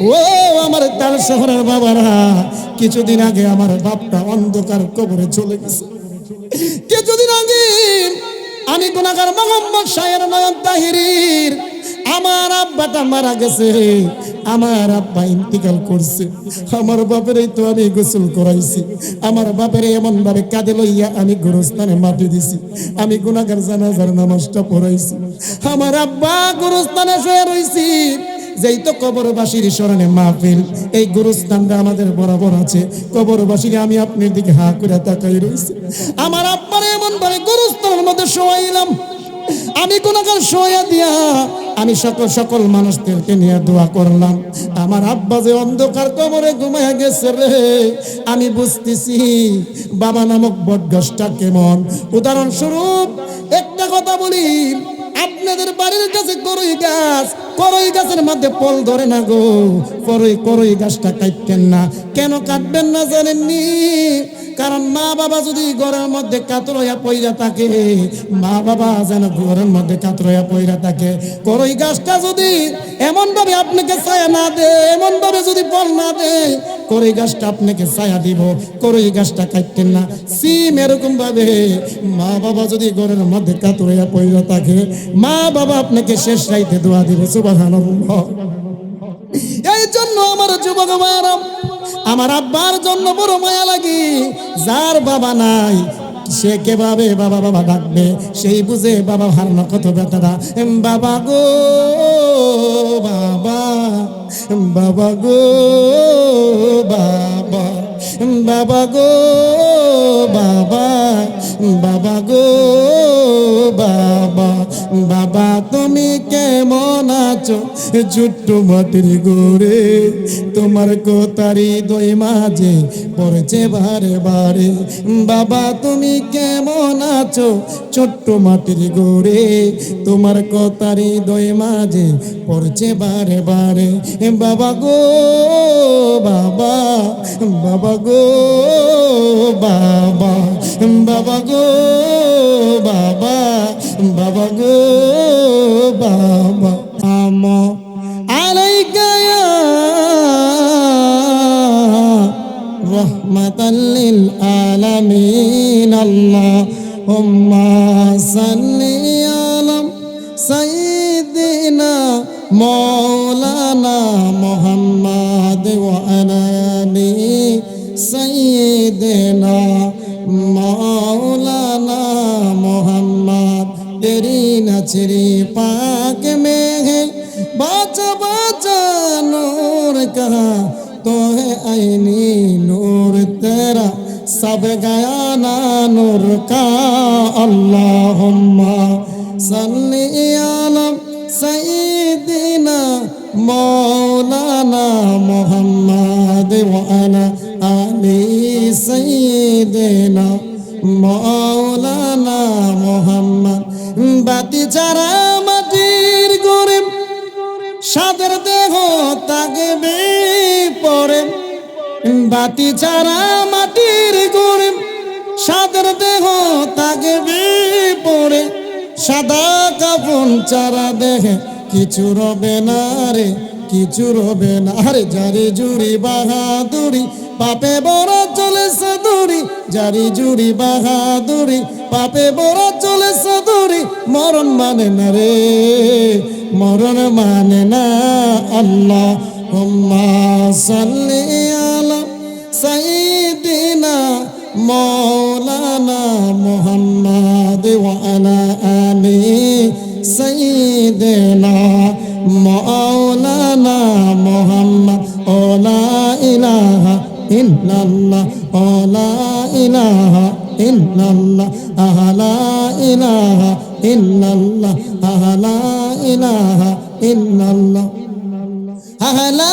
ও আমার তার শহরের বাবারা, কিছুদিন আগে আমার বাপটা অন্ধকার কবরে চলে গেছে। কিছুদিন আগে আমি গুনাগার মোহাম্মদ শাহের নয়ন তাহিরির, আমার আব্বাটা মারা গেছে। আমার আব্বা ইন্তিকাল করছে। আমার বাপের তো আমি গোসল করাইছি। আমার বাপের এমন ভাবে কাঁদে লইয়া আমি গুরুস্থানে মাটি দিছি। আমি গুনাগার জানাজার নামাজটা পড়াইছি। আমার আব্বা গুরুস্থানে শুয়ে রইছি। যেই তো কবরবাসীর স্মরণে মাহফিল, এই গুরুস্থানটা আমাদের বরাবর আছে। কবরবাসীর আমি আপনার দিকে হা করে তাকাই রয়েছি আমার আব্বার এমন ভাবে গুরুস্থানের মধ্যে শোয়াইলাম। আমি কোনকাল শোয়া দিয়া আমি সকল সকল মানুষদেরকে নিয়ে দোয়া করলাম। আমার আব্বা যে অন্ধকার কবরে ঘুমায় গেছে রে, আমি বুঝতেছি বাবা নামক বটগাছটা কেমন। উদাহরণস্বরূপ, একটা কথা বলি আপনাদের বাড়ির কাছে করই গাছ, করই গাছের মধ্যে পল ধরে না গো। করই করই গাছটা কাটতেন না। কেন কাটবেন না জানেননি? কারণ মা বাবা যদি ঘরের মধ্যে কাতরইয়া পইরা থাকে, মা বাবা যেন ঘরের মধ্যে কাতরইয়া পইরা থাকে। করই গাছটা যদি এমন ভাবে আপনাকে ছায়া না দে এমন ভাবে যদি ফল না দে করই গাছটা আপনাকে ছায়া দিব, করই গাছটা কাটতেন না। সিম এরকম ভাবে মা বাবা যদি ঘরের মধ্যে কাতরইয়া পইরা থাকে, মা বাবা আপনাকে শেষ রাইতে দোয়া দিবে, সুবহানাল্লাহ। এই জন্য আমার যুবক মায়েরা আমার আব্বার জন্য বড় মায়া লাগে। যার বাবা নাই, সে কেভাবে বাবা বাবা ডাকবে সেই বুঝে বাবা হারানো কত এম বাবা গো, বাবা বাবা গো, বাবা বাবা গো, বাবা বাবা গো, বাবা বাবা ছোট্ট মাটির গোরে তোমার কোতারি দই মাঝে পড়ছে বারে বারে। বাবা, তুমি কেমন আছো? ছোট্ট মাটির গোরে তোমার কোতারি দই মাঝে পড়ছে বারে বারে। বাবা গো, বাবা বাবা গো, বাবা বাবা গো, বাবা বাবা গো, বাবা। আম রহমাতাল আলামিন আলা সাইয়্যিদিনা तेरा सब गया ना नूर का अल्लाहुम्मा सल्ली आलम सईदना मौलाना मोहम्मद वाला आली सईदना মৌলানা মোহাম্মদ বাতি ছাড়া মাটির গরিব সাদের দেহ তাগবে পরে বাতি ছাড়া মাটির গরিব সাদের দেহ তাকে পরে সাদা কাপন চারা দেহে কিছু রবে না রে, কিছু রবে না আরে জারি জুড়ি বাহাদুরি, পাপে বড় চলে সদুরি জারি জুড়ি বাহাদুরি, পাপে বড় চলে সদুরি মরণ মানে না রে, মরণ মানে না। আল্লাহ সাল্লি আলা সাইয়্যিদিনা মাওলানা মুহাম্মদ ওয়া আলা আলি সাইয়্যিদিনা মাওলানা মুহাম্মদ ও লা ইলাহা ইল্লাল্লাহ ও লা ইলাহা ইল্লাল্লাহ, আহলা ইলাহা ইল্লাল্লাহ, আহলা ইলাহা ইল্লাল্লাহ, আহলা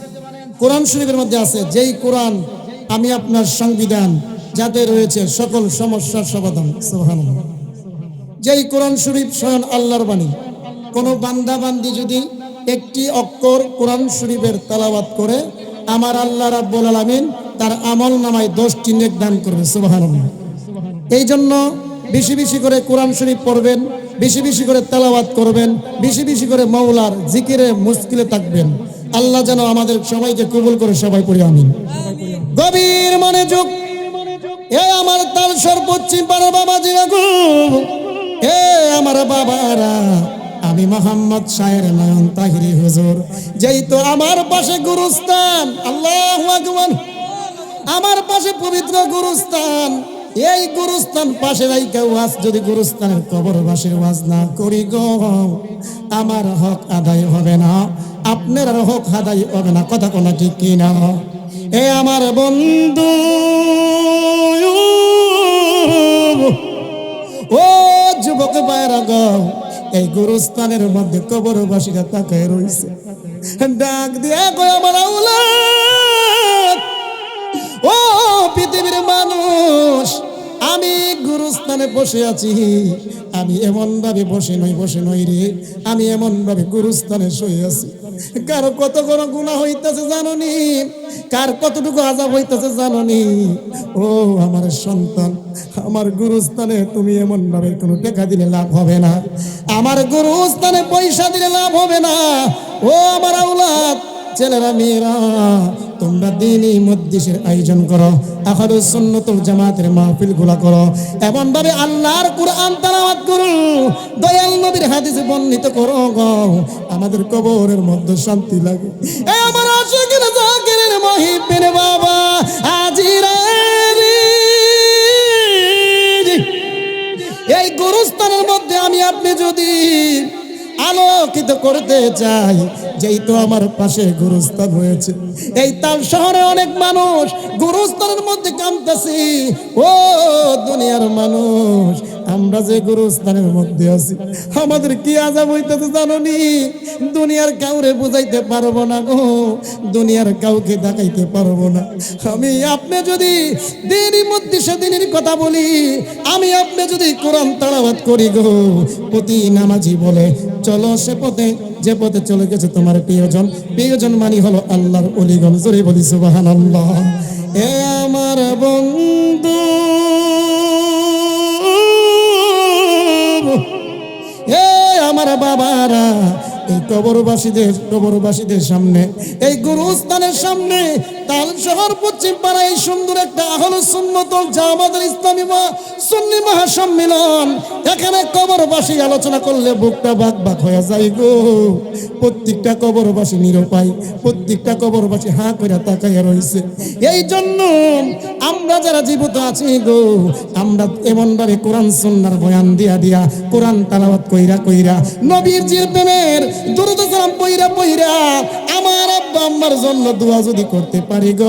কোরআন শরীফের মধ্যে আছে, যেই কোরআন আমি আপনার সংবিধান যাতে রয়েছে, সকল সমস্যার সমাধান। সুবহানাল্লাহ। যেই কোরআন শরীফ স্বয়ং আল্লাহর বাণী। কোন বান্দা বান্দি যদি একটি অক্ষর কোরআন শরীফের তালাবাত করে, আমার আল্লাহ রাব্বুল আলামিন তার আমল নামায় দশটি নেক দান করবে, সুবহানাল্লাহ। এই জন্য বেশি বেশি করে কোরআন শরীফ পড়বেন, বেশি বেশি করে তেলাওয়াত করবেন, বেশি বেশি করে মৌলার জিকিরে মুশকিলে থাকবেন। আল্লাহ যেন আমাদের সবাইকে কবুল করে, সবাই পড়ি আমিন। গভীর মনোযোগ। এ আমার তাল সর্বোচ্চিম পার বাবা জিরাগু এ আমার বাবারা, আমি মোহাম্মদ শাহের নয়ন তাহিরি হুজুর। যেই তো আমার পাশে গুরুস্থান, আল্লাহ আমার পাশে পবিত্র গুরুস্থান। এই গুরুস্থান পাশে রাইকা ওয়াজ, যদি গুরুস্থানের কবরবাসীর ওয়াজ না করি গো, আমার হক আদায় হবে না। আপনার হক আদায় হবে না, কথা কোনো ঠিক কিনা? এ আমার বন্ধু, ও যুবক বাইরা গো, এই গুরুস্থানের মধ্যে কবরবাসীরা তাকায় রয়েছে ডাক দিয়া গো আমার ও পৃথিবীর মানুষ, আমি গুরুস্থানে বসে আছি। আমি এমন ভাবে বসে নই বসে নই রে। আমি এমন ভাবে গুরুস্থানে শুয়ে আছি। কার কত বড় গুণা হইতেছে জাননি? কার কতটুকু আজাব হইতেছে জাননি? ও আমার সন্তান, আমার গুরুস্থানে তুমি এমন ভাবে কোনো টেকা দিলে লাভ হবে না। আমার গুরুস্থানে পয়সা দিলে লাভ হবে না। ও আমার আউলাদ ছেলেরা, মেয়েরা তোমরা দিনই মদ্দিসের আয়োজন করো আখারু সুন্নতুল জামাতের মাহফিলগুলা করো। এমন ভাবে আল্লাহর কুরআন তেলাওয়াত করো, দয়াল নবীর হাদিসে বর্ণিত করো গো। আমাদের কবরের মধ্যে শান্তি লাগে। এ আমার আশিকের জাকিরের মহিবের বাবা আজিরা এই গুরুস্থানের মধ্যে আমি আপনি যদি আলোকিত করতে চাই, যেই তো আমার পাশে গুরুস্থান হয়েছে। এই তাল শহরে অনেক মানুষ গুরুস্থানের মধ্যে কামতেছি। ও দুনিয়ার মানুষ আমরা যে গুরুস্থানের মধ্যে আছি, আমাদের কি আজাব হইতেছে জাননি? দুনিয়ার কাউরে বুঝাইতে পারব না গো, দুনিয়ার কাউকে দেখাইতে পারব না। আমি, আপনি যদি দিনই মধ্যে সেদিনের কথা বলি, আমি, আপনি যদি কোরআন তালাবাত করি গো, প্রতি নামাজি বলে, চলো সে পথে, যে পথে চলে গেছে তোমার প্রিয়জন। প্রিয়জন মানি হলো আল্লাহর অলিগণ, জোরে বলি সুবাহান আল্লাহ এ আমার বন্ধু আমার বাবারা এই কবরবাসীদের কবরবাসীদের সামনে এই গুরুস্থানের সামনে শহর পশ্চিম পাড়া এই সুন্দর একটা আমাদের এখানে কবরবাসী আলোচনা করলে বুকটা বাক হয়ে যায় গো। প্রত্যেকটা কবরবাসী নিরুপায়, প্রত্যেকটা কবরবাসী হাঁ করে তাকাইয়া রয়েছে এই জন্য আমরা যারা জীবিত আছি গো, আমরা এমন ভাবে কোরআন সুন্নার বয়ান দিয়া দিয়া, কোরআন তালাওয়াত কইরা কইরা, নবীর জির প্রেমের দুরুদ সালাম পইরা পইরা আমার আম্মার জন্য দোয়া যদি করতে পারি গ,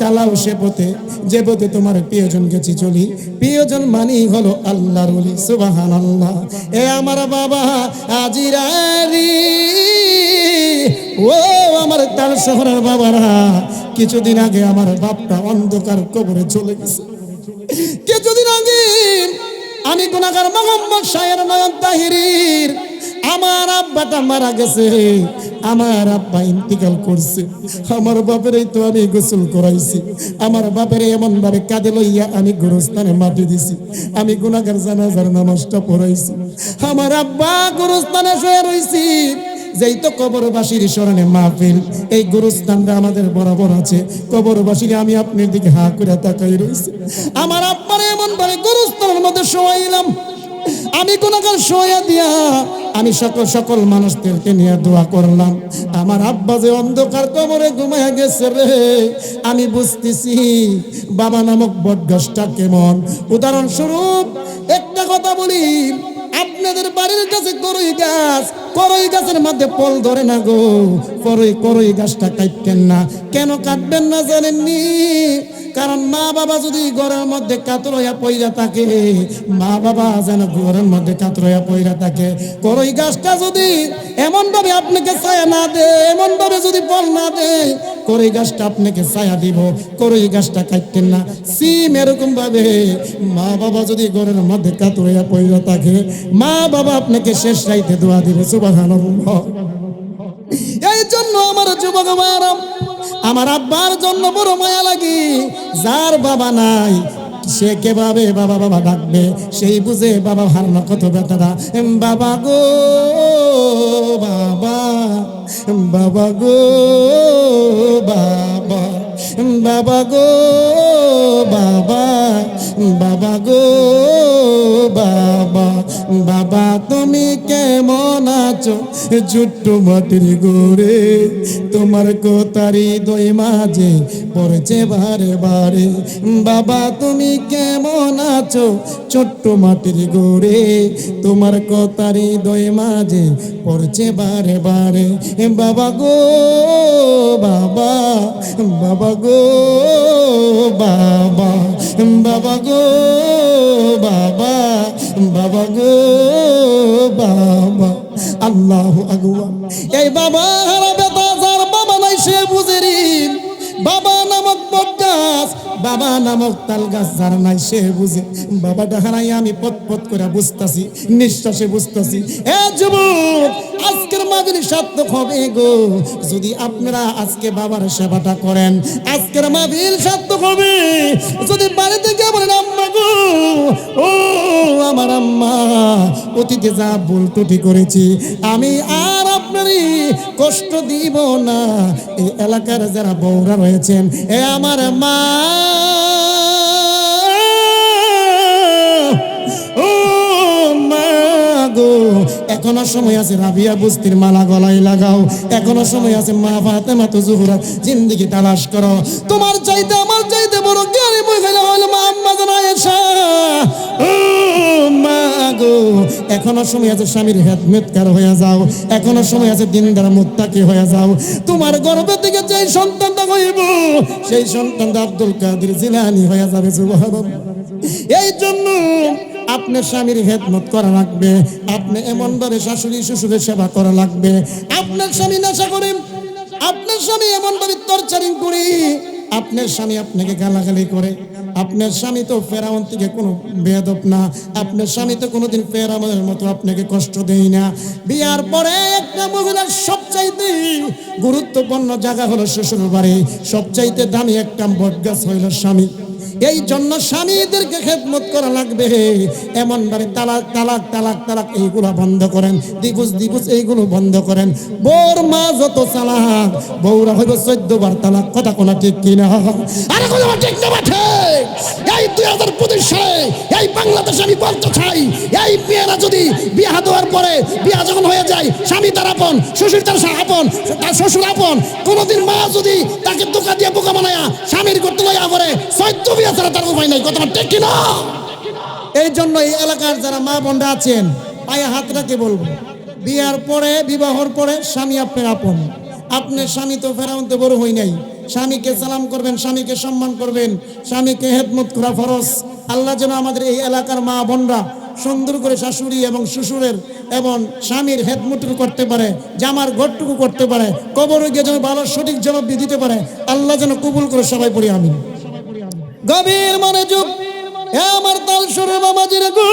চালাও সে পথে, যে পথে তোমার প্রিয়জন গেছি চলি। প্রিয়জন মানি হলো আল্লাহর সুবাহান আল্লাহ এ আমার বাবা আজিরারি, ও আমার তার শহরের বাবারা, কিছুদিন আগে আমার বাপটা অন্ধকার কবরে চলে গেছে। কিছুদিন আগে আমি গুনাগার মোহাম্মদ শাহের নয়ন তাহিরির আমার আব্বাটা মারা গেছে, আমার আব্বা ইন্তিকাল করছে। আমার বাপের তো আমি গোসল করাইছি। আমার বাপের এমন ভাবে কাঁদে লইয়া আমি গোরস্থানে মাটি দিছি। আমি গুনাগার জানাজার নামাজটা পড়াইছি। আমার আব্বা গোরস্থানে শুয়ে রইছি। যেই তো কবরবাসীর স্মরণে মাহফিল, এই গুরুস্থানটা আমাদের বরাবর আছে। কবরবাসীর আমি আপনার দিকে হা করে তাকাই রয়েছে আমার আব্বার এমন ভাবে গুরুস্থানের মধ্যে শোয়াইলাম। আমি কোনকাল শোয়া দিয়া আমি সকল সকল মানুষদেরকে নিয়ে দোয়া করলাম। আমার আব্বা যে অন্ধকার কবরে ঘুমাইয়া গেছে রে, আমি বুঝতেছি বাবা নামক বটগাছটা কেমন। উদাহরণস্বরূপ, একটা কথা বলি, আপনাদের বাড়ির কাছে করই গাছ করই গাছের মধ্যে ফল ধরে না গো। করই করই গাছটা কাটতেন না। কেন কাটবেন না জানেননি? কারণ মা বাবা যদি ঘরের মধ্যে কাতর হইয়া পইরা থাকে মা বাবা যেন ঘরের মধ্যে কাতর হইয়া পইরা থাকে। করই গাছটা যদি এমন ভাবে আপনাকে ছায়া না দে এমন ভাবে যদি ফল না দে করই গাছটা আপনাকে ছায়া দিব করই গাছটা কাটতেন না। সিম এরকম ভাবে মা বাবা যদি ঘরের মধ্যে কাতর হইয়া পইরা থাকে মা বাবা আপনাকে শেষ রাইতে দোয়া দিবে সুবহানাল্লাহ। এই জন্য আমার যুবক ভাইয়েরা, আমার আব্বার জন্য বড় মায়া লাগে। যার বাবা নাই, সে কেভাবে বাবা বাবা ডাকবে? সেই বুঝে বাবা হারানো কত বেতারা বাবা গো, বাবা। বাবা গো, বাবা বাবা গো, বাবা বাবা গো, বাবা বাবা, তুমি কেমন আছো? ছোট্ট মাটির গোরে তোমার কোতারি দই মাঝে পড়ছে বারে বারে। বাবা, তুমি কেমন আছো? ছোট্ট মাটির গোরে তোমার কোতারি দই মাঝে পড়ছে বারে বারে। বাবা গো, বাবা বাবা গো, বাবা বাবা গো, বাবা বাবা গো, বাবা, আল্লাহ আকবার। এই বাবা হারাবে তাজার বাবা নাই সে বুঝেরি বাবা নামক বটগাছ বাবা নামক তাল গাছ যার নাই, সে বুঝে বাবাটা হারাই আমি পথ পথ করে বুঝতেছি, নিঃশ্বাসে বুঝতেছি। এ যুবক, আজকের মাঝে সার্থক হবে গো। যদি আপনারা আজকে বাবার সেবাটা করেন, আজকের মাহফিল সার্থক হবে। যদি বাড়িতে গিয়ে বলেন, আম্মা গো, ও আমার আম্মা, অতীতে যা ভুল ত্রুটি করেছি, আমি আর আপনারই কষ্ট দিব না। এই এলাকার যারা বৌরা রয়েছেন এ আমার মা। এখনও সময় আছে রাবিয়া বুস্তির মালা গলায় লাগাও। এখনও সময় আছে মা ফাতেমা তো জুহুরা জিন্দিগি তালাশ করো। তোমার চাইতে, আমার চাইতে বড় জ্ঞানী মহিলা হলো মা আম্মা জানা গো, এখনও সময় আছে স্বামীর হেদমেতকার হয়ে যাও। এখনও সময় আছে দিনদার মুত্তাকি হয়ে যাও। তোমার গর্ভ থেকে যে সন্তানটা হইব, সেই সন্তানটা আব্দুল কাদের জিলানি হয়ে যাবে, সুবহানাল্লাহ। এই জন্য আপনার স্বামীর হেদমত করা লাগবে, আপনি এমন ভাবে শাশুড়ি, শ্বশুরের সেবা করা লাগবে। আপনার স্বামী নেশা করেন আপনার স্বামী এমন ভাবে টর্চারিং করে, আপনার স্বামী আপনাকে গালাগালি করে। আপনার স্বামী তো ফেরাউন থেকে কোনো বেদব না, আপনার স্বামী তো কোনোদিন ফেরাউনের মতো আপনাকে কষ্ট দেয় না। বিয়ার পরে একটা মহিলার সবচাইতে গুরুত্বপূর্ণ জায়গা হলো শ্বশুর বাড়ি সবচাইতে দামি একটা বটগাছ হইল স্বামী। এই জন্য স্বামীদেরকে খেদমত করা লাগবে। এমন ভাবে তালাক তালাক তালাক তালাক, এইগুলো বন্ধ করেন। দিবস দিবস এইগুলো বন্ধ করেন। বোর মা যত চালাক, বউরা হইব চোদ্দ বার তালাক। কথা কোনা ঠিক কিনা? আরে ঠিক না এই দুই হাজার পঁচিশ সালে এই আমি এই মেয়েরা যদি বিয়া দেওয়ার পরে বিয়া যখন হয়ে যায়, স্বামী তার আপন, শ্বশুর তার আপন, তার শ্বশুর আপন। কোনোদিন মা যদি তাকে দোকা দিয়ে বোকা বানায়া স্বামীর করতে লইয়া পরে সৈত্য বিয়া ছাড়া তার উপায় নাই কথা ঠিক কিনা? এই জন্য এই এলাকার যারা মা আছেন, পায়ে হাত রাখে বলব, বিয়ার পরে, বিবাহর পরে স্বামী আপনার আপন। আপনার স্বামী তো ফেরাউনতে বড় হই নাই। স্বামীকে সালাম করবেন, স্বামীকে সম্মান করবেন, স্বামীকে হেদমত করা আল্লাহ যেন আমাদের এই এলাকার মা বোনরা সুন্দর করে শাশুড়ি এবং শ্বশুরের এবং স্বামীর হেদমুটুকু করতে পারে, জামার ঘরটুকু করতে পারে কবরে গিয়ে যেন ভালো সঠিক জবাব দিতে পারে। আল্লাহ যেন কবুল করে সবাই পড়ি, আমিন। গভীর মনোযোগ এ আমার তাল সুরে বাবাজির গো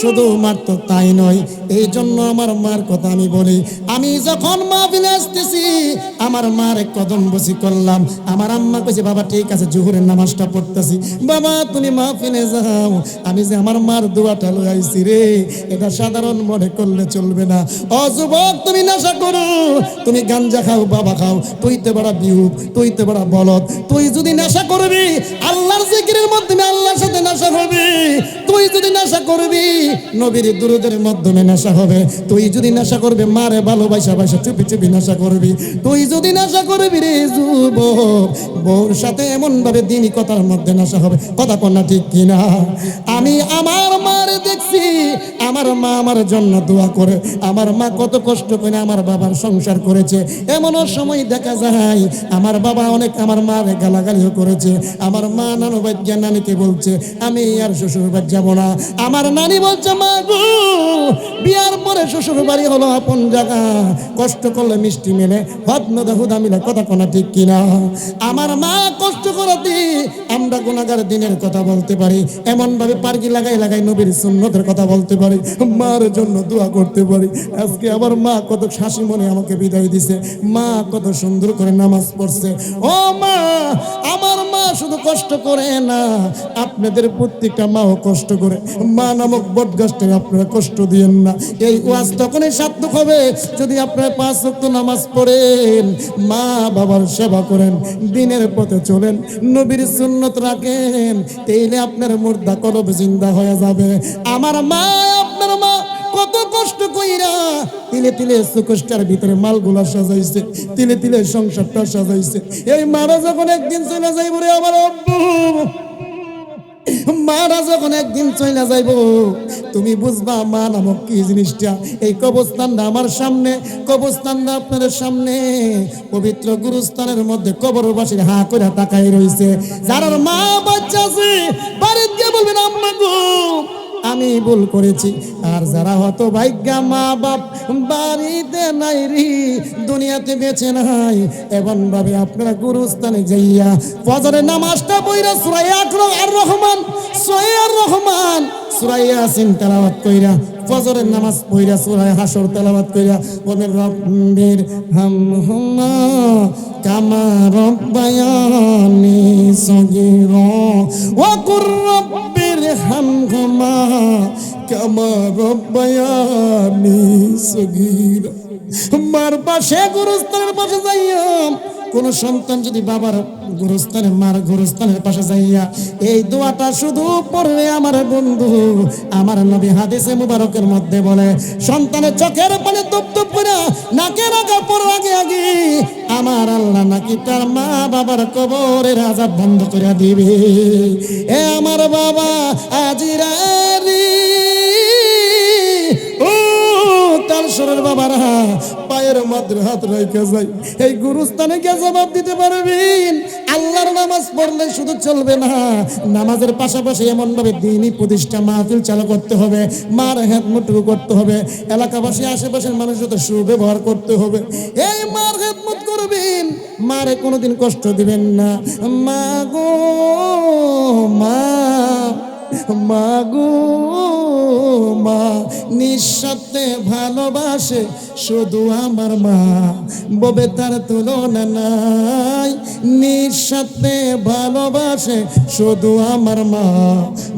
শুধুমাত্র তাই নয়, এই জন্য আমার মার কথা আমি বলি। আমি যখন মা ফিরে আসতেছি, আমার মার এক কদম বসি করলাম। আমার আম্মা কইছে, বাবা, ঠিক আছে, জোহরের নামাজটা পড়তেছি। বাবা, তুমি মা ফিরে যাও। আমি যে আমার মার দোয়াটা লই আইছি রে, এটা সাধারণ মনে করলে চলবে না। ও যুবক, তুমি নেশা করো। তুমি গাঞ্জা খাও, বাবা খাও। তুই তো বড় বিউপ তুই তো বড় বলদ। তুই যদি নেশা করবি, আল্লাহর জিকিরের মাধ্যমে আল্লাহর সাথে নেশা হবে তুই যদি নেশা করবি, নবীর দুরুদের মাধ্যমে নেশা হবে। তুই যদি নেশা করবে, মারে ভালোবাসা বাসা চুপি চুপি নেশা করবি। তুই যদি নেশা করবি রে যুবক, বউর সাথে এমন ভাবে দিনই কথার মধ্যে নেশা হবে। কথা কন্যা ঠিক কিনা? আমি আমার মারে দেখছি, আমার মা আমার জন্য দোয়া করে। আমার মা কত কষ্ট করে আমার বাবার সংসার করেছে। এমনও সময় দেখা যায়, আমার বাবা অনেক আমার মারে গালাগালিও করেছে। আমার মা নানু বাজ্ঞা নানিকে বলছে, আমি আর শ্বশুর বাড়ি যাব না। আমার নানি বলছে, মা বিয়ার পরে শ্বশুর বাড়ি হলো আপন জায়গা। কষ্ট করলে মিষ্টি মেলে। হদ হুদা মিলে, কথা কোনা ঠিক কিনা? আমার মা কষ্ট করাতে আমরা গুণাগার দিনের কথা বলতে পারি। এমন ভাবে পার্কি লাগাই লাগাই নবীর সুন্নতের কথা বলতে পারি। মার জন্য দোয়া করতে পারি। আজকে আমার মা কত শাসি মনে আমাকে বিদায় দিছে। মা কত সুন্দর করে নামাজ পড়ছে। ও মা, আমার মা শুধু কষ্ট করে না, আপনাদের প্রত্যেকটা মাও কষ্ট করে। মা নামক বট গাছটা আপনারা কষ্ট দিয়েন না। এই ওয়াজ তখনই সার্থক হবে যদি আপনারা পাঁচ ওয়াক্ত নামাজ পড়েন, মা বাবার সেবা করেন, দিনের পথে চলেন, নবীর সুন্নত রাখেন, তাইলে আপনার মুর্দা কলব জিন্দা হয়ে যাবে। আমার মা, আপনার মা কত কষ্ট কইরা তিলে তিলে সুকষ্টার ভিতরে মালগুলা সাজাইছে, তিলে তিলে সংসারটা সাজাইছে। এই মারা যখন একদিন চলে যাইব রে আমার আব্বু। মারা যখন একদিন চলে যাইব, তুমি বুঝবা মা নামক কি জিনিসটা? এই কবরস্থানটা আমার সামনে, কবরস্থানটা আপনাদের সামনে। পবিত্র গুরুস্থানের মধ্যে কবরবাসীর হা করে তাকাই রইছে। যার মা বাচ্চা আছে বাড়ির দিয়ে বলবেন, আম্মা গো আমি ভুল করেছি। আর যারা হত ভাগ্যা মা বাপ, বাড়িতে নাই রি, দুনিয়াতে বেঁচে নাই এমন ভাবে আপনারা গুরুস্থানে যাইয়া ফজরের নামাজটা বইরা সুরাই আর রহমান সোয়ার রহমান সুরাইয়া সিন তেলাওয়াত কইরা ফজরের নামাজ পড়া সুরায় হাসর তেলাওয়াত কইরা বলেন, রব্বির হামহুমা কামা রব্বায়ানি সগীরা, ওয়া কুর হামহুমা কামা রব্বায়ানি সগীরা মার পাশে গুরুস্থানের পাশে যাইয়া কোন সন্তান যদি বাবার গুরুস্থানে, মার গুরুস্থানের পাশে যাইয়া এই দোয়াটা শুধু পড়লে আমার বন্ধু, আমার নবী হাদিসে মুবারকের মধ্যে বলে, সন্তানের চোখের পানে তপ করে নাকের আগা পর আগে আগে আমার আল্লাহ নাকি তার মা বাবার কবরের আজাব বন্ধ করে দিবে। এ আমার বাবা আজিরারি সরের বাবারা, পায়ের মধ্যে হাত রেখে যাই। এই গুরুস্থানে গিয়ে জবাব দিতে পারবেন আল্লাহর নামাজ পড়লে শুধু চলবে না। নামাজের পাশাপাশি এমন ভাবে দিনই প্রতিষ্ঠা মাহফিল চালু করতে হবে, মার হেদমুটুকু করতে হবে, এলাকাবাসী, আশেপাশের মানুষের সাথে সুব্যবহার করতে হবে। এই মার হেদমত করবেন, মারে কোনোদিন কষ্ট দিবেন না। মা গো, মা। মাগো মা ভালোবাসে শুধু আমার মা। ববে তার তুলনা নাই নিঃস্বার্থে ভালোবাসে শুধু আমার মা।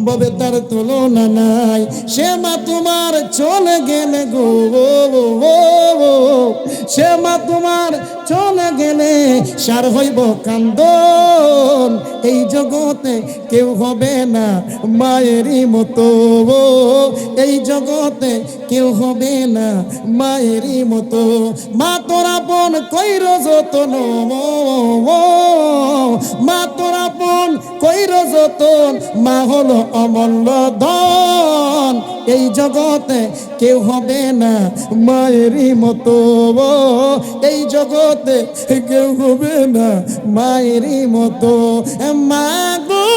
ববে তার তুলনা নাই, সে মা তোমার চলে গেলে গো। সে মা তোমার চলে গেলে সার হইব কান্দন। এই জগতে কেউ হবে না মায়েরই মতো। এই জগতে কেউ হবে না মায়েরই মতো। মা তোরা বোন কইর যতন, মা তোরা বোন কইর যতন, মা হলো অমূল্য ধন। এই জগতে কেউ হবে না মায়েরই মতো। এই জগতে কেউ হবে না মায়েরই মতো। মা গো,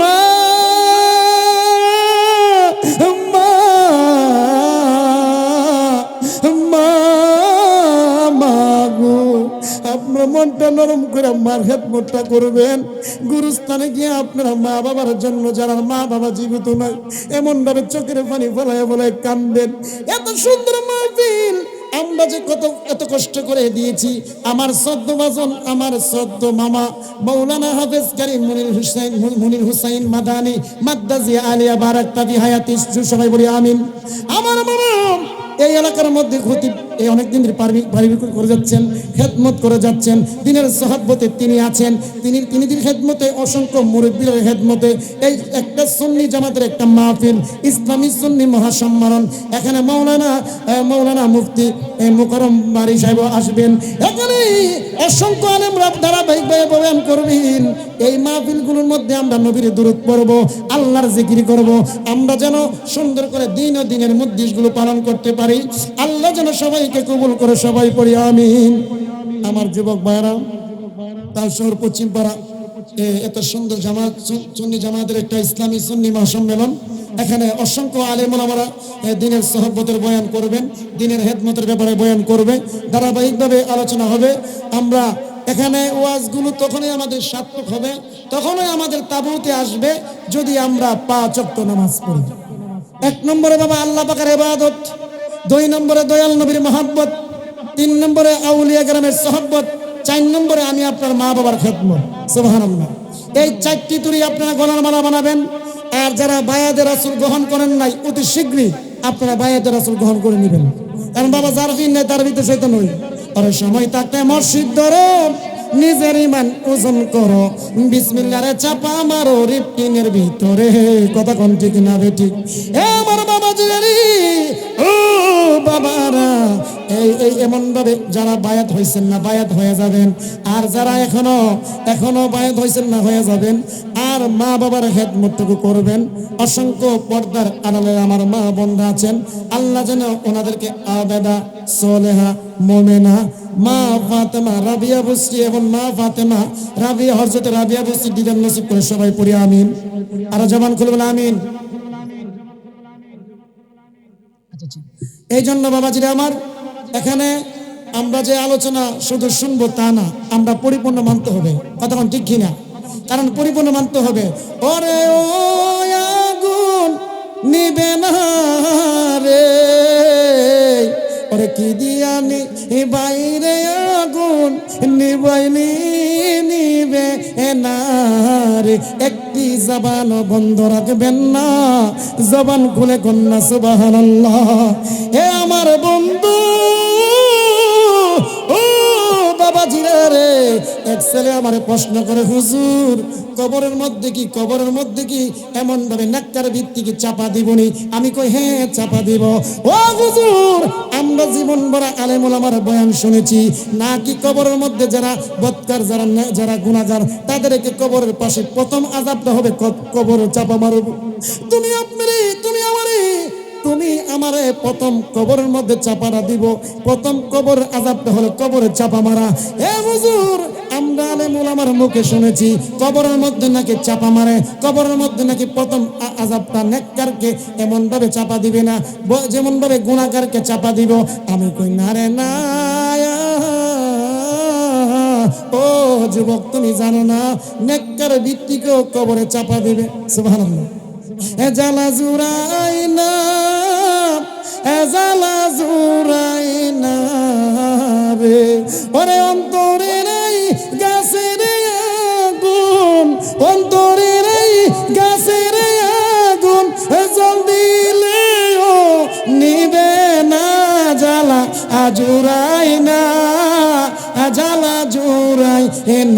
মা মনটা নরম করে মার খেদমতটা করবেন। গুরুস্থানে গিয়ে আপনারা মা বাবার জন্য যারা মা বাবা জীবিত নয় এমন ভাবে চোখের পানি ফলায় ফলায় কান্দেন এত সুন্দর মাহফিল, আমরা যে কত, এত কষ্ট করে দিয়েছি, আমার সদ্য বাজন, আমার সদ্য মামা, মৌলানা হাফেজ করিম মুনির হুসাইন মুনির হুসাইন মাদানি মাদ্দাজি আলিয়া বারাক তাবি হায়াতি সবাই বলি আমিন। আমার মামা, এই এলাকার মধ্যে ক্ষতি এই অনেকদিন ধরে পারিবারিক করে যাচ্ছেন, খেদমত করে যাচ্ছেন। দিনের সহাব্বতে তিনি আছেন। তিনি তিনি দিন খেদমতে, অসংখ্য মুরব্বীর খেদমতে। এই একটা সুন্নি জামাতের একটা মাহফিল, ইসলামী সুন্নি মহাসম্মেলন এখানে মৌলানা মৌলানা মুফতি মুকরম বাড়ি সাহেব আসবেন। এখানে অসংখ্য আলেমরা ধারাবাহিকভাবে বয়ান করবেন। এই মাহফিলগুলোর মধ্যে আমরা নবীর দূরত পড়ব, আল্লাহর জিকির করব। আমরা যেন সুন্দর করে দিন ও দিনের মধ্যেগুলো পালন করতে পারি। আল্লাহ যেন সবাইকে কবুল করে সবাই পড়ি, আমিন। আমার যুবক ভাইরা তার শহর পশ্চিম পাড়া এত সুন্দর জামাত সুন্নি জামাতের একটা ইসলামী সুন্নি মহাসম্মেলন। এখানে অসংখ্য আলেমন আমরা দিনের সহব্বতের বয়ান করবেন, দিনের হেদমতের ব্যাপারে বয়ান করবে। ধারাবাহিকভাবে আলোচনা হবে। আমরা এখানে ওয়াজগুলো তখনই আমাদের সার্থক হবে, তখনই আমাদের তাবুতে আসবে, যদি আমরা পা চক্ত নামাজ পড়ি। এক নম্বরে বাবা আল্লাহ পাকের ইবাদত। দুই নম্বরে দয়াল নবীর মহাব্বত, তিন নম্বরে আউলিয়া গ্রামের সহব্বত, চার নম্বরে আমি আপনার মা বাবার খেদমত। এই চারটি তুরি আপনারা গলার মালা বানাবেন। আর যারা বায়াদের রাসূল গ্রহণ করেন নাই, অতি শীঘ্রই আপনারা বায়াদের রাসূল গ্রহণ করে নেবেন। কারণ বাবা যার দিন নেই, তার ভিতরে সেটা নই। আর সময় থাকতে মসজিদ ধরো, নিজের ইমান ওজন করো। বিসমিল্লারে চাপা মারো রিপটিনের ভিতরে। কথা কোন ঠিক না বে ঠিক? এ আমার বাবা জিয়ারি বাবারা, এই এই যারা বায়াত হয়েছেন না, বায়াত হয়ে যাবেন। আর যারা এখনও এখনও বায়াত হয়েছেন না, হয়ে যাবেন। আর মা বাবার হেদমতটুকু করবেন। অসংখ্য পর্দার আড়ালে আমার মা বোনরা আছেন। আল্লাহ যেন ওনাদেরকে আবেদা, সোলেহা, মোমেনা, মা ফাতেমা, রাবিয়া বসরি এবং মা ফাতেমা, রাবিয়া হরজতে রাবিয়া বসরি দিদার নসিব করে সবাই পড়ি, আমিন। আর জবান খুলবেন, আমিন। এই জন্য বাবাজিরা আমার, এখানে আমরা যে আলোচনা শুধু শুনব তা না, আমরা পরিপূর্ণ মানতে হবে। কতক্ষণ ঠিক কিনা? কারণ পরিপূর্ণ মানতে হবে। ওরে ও আগুন নিবে না রে। ওরে কি দিয়া নি বাইরে আগুন নিবাইনি, নিবে না রে। একটি জবান বন্ধ রাখবেন না। জবান খুলে কন্যা সুবাহ এ আমার বন্ধু এক ছেলে আমার প্রশ্ন করে, হুজুর, কবরের মধ্যে কি, কবরের মধ্যে কি এমন ভাবে নাক্কার ভিত্তিকে চাপা দিবনি? আমি কই হ্যাঁ চাপা দিব। ও হুজুর, আমরা জীবন ভরা আলেমুল আমার বয়ান শুনেছি, নাকি কবরের মধ্যে যারা বৎকার, যারা নে- যারা গুণাগার তাদেরকে কবরের পাশে প্রথম আজাবটা হবে ক- কবরে চাপা মারব। তুমি আপনারে, তুমি আমারে তুমি আমারে প্রথম কবরের মধ্যে চাপাটা দিব। প্রথম কবর আজাবটা হলো কবরে চাপা মারা। এ হুজুর আলেমুল আমার মুখে শুনেছি, কবরের মধ্যে নাকি চাপা মারে, কবরের মধ্যে নাকি প্রথম আজাবটা নেককারকে চাপা দিবে না, ব- যেমন ভাবে গুণাগারকে চাপা দিব। আমি কই, না রে, না ও যুবক, তুমি জানো না, নেককার ভিত্তিকেও কবরে চাপা দিবে। জালা জুরাই না জালা জুরাই না রে। ওরে অন্তরের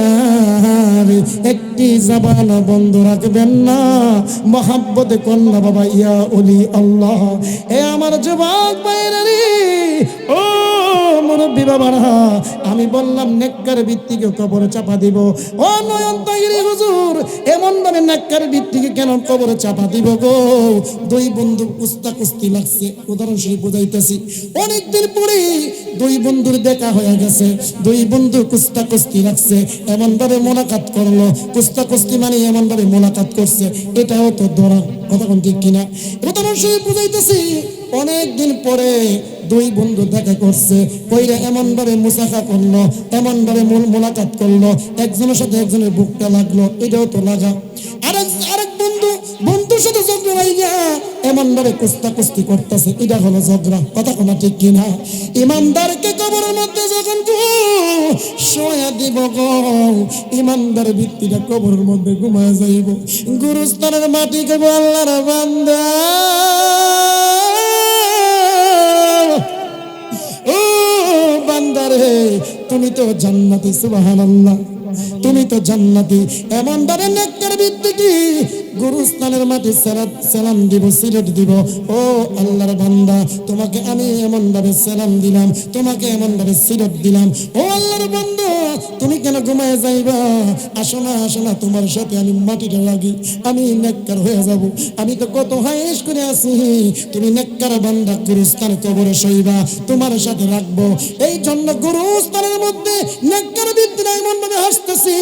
না একটি জবান বন্ধ রাখবেন না। মহাব্বত কন্যা বাবা, ইয়া অলি আল্লাহ। এ আমার যুবক বাইরে ও আমি বললাম, নেককার ভিত্তিকে কবরে চাপা দিব। ও নয়ন হুজুর, এমন ভাবে নেককার ভিত্তিকে কেন কবরে চাপা দিব গো? দুই বন্ধু কুস্তা কুস্তি লাগছে বুঝাইতেছি। অনেকদিন পরে দুই বন্ধুর দেখা হয়ে গেছে, দুই বন্ধু কুস্তা কুস্তি লাগছে, এমন ভাবে মোলাকাত করল। কুস্তা কুস্তি মানে এমন ভাবে মোলাকাত করছে, এটাও তো ধরা, কথা কোন ঠিক কিনা? উদাহরণস্বরূপ বুঝাইতেছি, অনেকদিন পরে দুই বন্ধু দেখা করছে। কইরা এমন ভাবে মুসাফা করল এমন ভাবে মুল- মোলাকাত করল, একজনের সাথে একজনের বুকটা লাগল, এটাও তো লাগা আরেক আরেক বন্ধু, বন্ধুর সাথে ঝগড়া লাইগা এমন ভাবে কুস্তা কুস্তি করতেছে, এটা হলো ঝগড়া, কথা কোনো ঠিক কিনা? ইমানদারকে কবরের মধ্যে যখন শোয়া দিব গো ইমানদার ভিত্তিটা কবরের মধ্যে ঘুমায় যাইব। গুরুস্থানের মাটি কেব আল্লাহর বান্দা। বান্দারে তুমি তো জান্নাতি সুবহানাল্লাহ। তুমি তো জান্নাতি। এমন ভাবে নেককার ভিত্তিটি গুরুস্থানের মাটি সালাত সালাম দিব, সিলেট দিব। ও আল্লাহর বান্দা, তোমাকে আমি এমন ভাবে সালাম দিলাম, তোমাকে এমন ভাবে সিলেট দিলাম। ও আল্লাহর বান্দা, তুমি কেন ঘুমায় যাইবা? আসো না আসো না, তোমার সাথে আমি মাটিটা লাগি, আমি নেককার হয়ে যাব। আমি তো কত হাইস করে আছি। তুমি নেককার বান্দা, গুরুস্থান কবরে শৈবা তোমার সাথে রাখব। এই জন্য গুরুস্থানের মধ্যে নেককার ভিত্তিরা এমন ভাবে হাসতেছি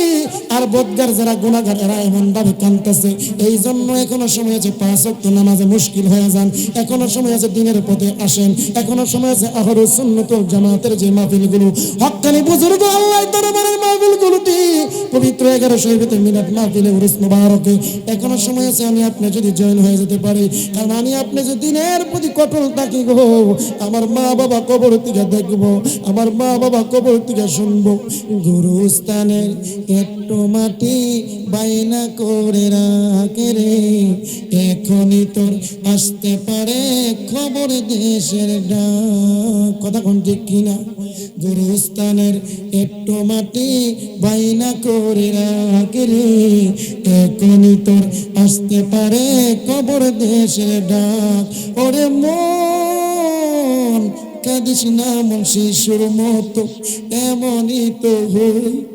আর বদগার যারা গুণাগার এরা এমন ভাবে কানতেছে এই জন্য এখনও সময় আছে পাঁচ ওয়াক্ত নামাজে মুশকিল হয়ে যান। এখনও সময় আছে দিনের পথে আসেন। এখনও সময় আছে আহর সুন্নতুল জামাতের যে মাহফিলগুলো। হক্কানি বুজুর্গ আল্লাহর দরবারের মাহফিলগুলোতে পবিত্র এগারো শহীদের মিনাত মাহফিলে উরুস মুবারকে। এখনও সময় আছে আমি আপনি যদি জয়েন হয়ে যেতে পারি। কারণ আমি আপনি যদি দিনের প্রতি কঠোর থাকি গো, আমার মা বাবা কবর থেকে দেখব, আমার মা বাবা কবর থেকে শুনব। গুরুস্থানের একটু মাটি বাইনা করে রাখে রে। এখনই তোর আসতে পারে খবর দেশের ডাক। কথা কোন ঠিক কিনা গুরুস্থানের একটু মাটি বাইনা করে রাখে রে। এখনই তোর আসতে পারে খবর দেশের ডাক। ওরে মন, কাঁদিস না মন শিশুর মতো, এমনই তো হই।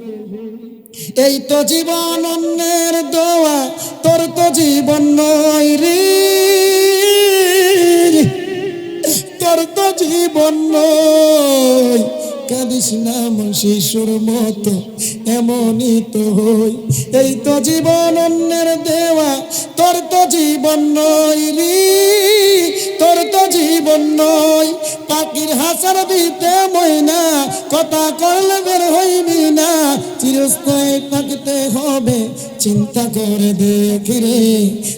এই তো জীবন অন্যের দোয়া, তোর তো জীবন নয় রে। তোর তো জীবন নয়। কাঁদিস না শিশুর মতো এমনই তো হই। এই তো জীবন অন্যের দেওয়া, তোর তো জীবন নয় রে। তোর তো জীবন নয়। পাখির হাসার দিতে ময়না, কথা করলে বের হইবি না। চিরস্থায়ী থাকতে হবে, চিন্তা করে দেখ রে।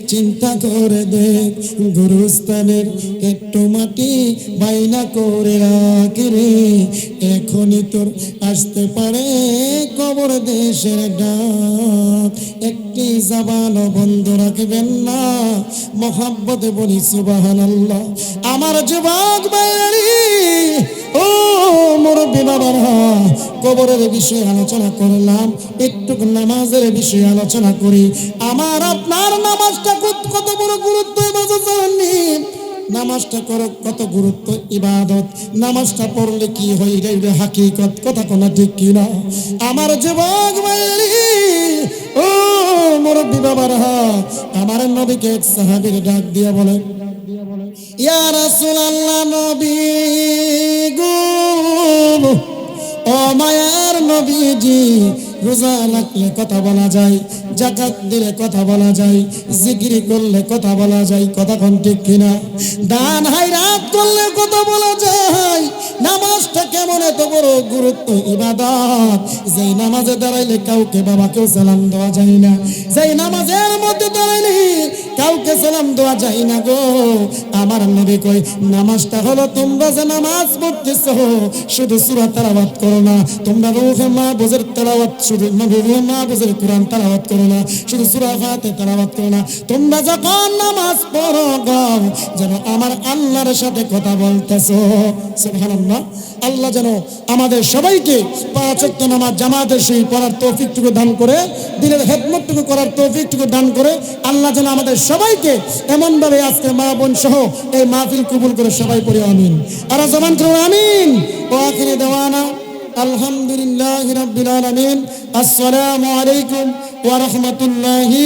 চিন্তা করে দেখ, গুরুস্থানের একটু মাটি বাইনা করে রাখ রে। এখনই তোর আসতে পারে কবর। দেশের ডাক। একটি জবান বন্ধ রাখবেন না। মোহাব্বতে বলি সুবাহান আল্লাহ আমার যুবক বাড়ি ও মুরব্বী বাবারা, কবরের বিষয়ে আলোচনা করলাম, একটু নামাজের বিষয়ে আলোচনা করি। আমার আপনার নামাজটা কত- বড় গুরুত্ব বাজে জানেননি নামাজটা করো, কত গুরুত্ব, ইবাদত। নামাজটা পড়লে কি হয় যাইবে হাকিকত? কথা কোনো ঠিক কিনা আমার যুবক ও মুরব্বী হা আমার নবীকে এক সাহাবির ডাক দিয়ে বলে, ইয়া রাসূলুল্লাহ, নবী গো ও মায়ার নবীজি, রোজা রাখলে কথা বলা যায় জাকাত দিলে কথা বলা যায়, জিকির করলে কথা বলা যায়, কথা কোন ঠিক কিনা? দান হাইরাত করলে কথা বলা যায়, নামাজটা কেমন এত বড় গুরুত্ব ইবাদত? যেই নামাজে দাঁড়াইলে কাউকে বাবাকেও সালাম দেওয়া যায় না, যেই নামাজের মধ্যে দাঁড়াইলে কাউকে সালাম দেওয়া যায় না গো। আমার নবী কই, নামাজটা হলো তোমরা যে নামাজ পড়তেছ, শুধু সূরা তেলাওয়াত করো না। তোমরা রূহে মাহফুজের তেলাওয়াত, শুধু রূহে মাহফুজের কোরআন তেলাওয়াত করো না। শুধু সূরা ফাতিহা তেলাওয়াত করো না। তোমরা যখন নামাজ পড়ো গো, যেন আমার আল্লাহর সাথে কথা বলতেছো। সুবহানাল্লাহ। আল্লাহ যেন আমাদের সবাইকে পাঁচ ওয়াক্ত নামাজ জামাতের সেই পড়ার তৌফিকটুকু দান করে, দিনের হেদমতটুকু করার তৌফিকটুকু দান করে, আল্লাহ যেন আমাদের সবাইকে এমনভাবে আজকে মা বোন সহ এই মাহফিল কবুল করে সবাই পড়ে, আমিন। আর জবান করুন, আমিন। ও আখিরি দেওয়ানা, আলহামদুলিল্লাহ রাব্বিল আলামিন। আসসালামু আলাইকুম ওয়া রাহমাতুল্লাহি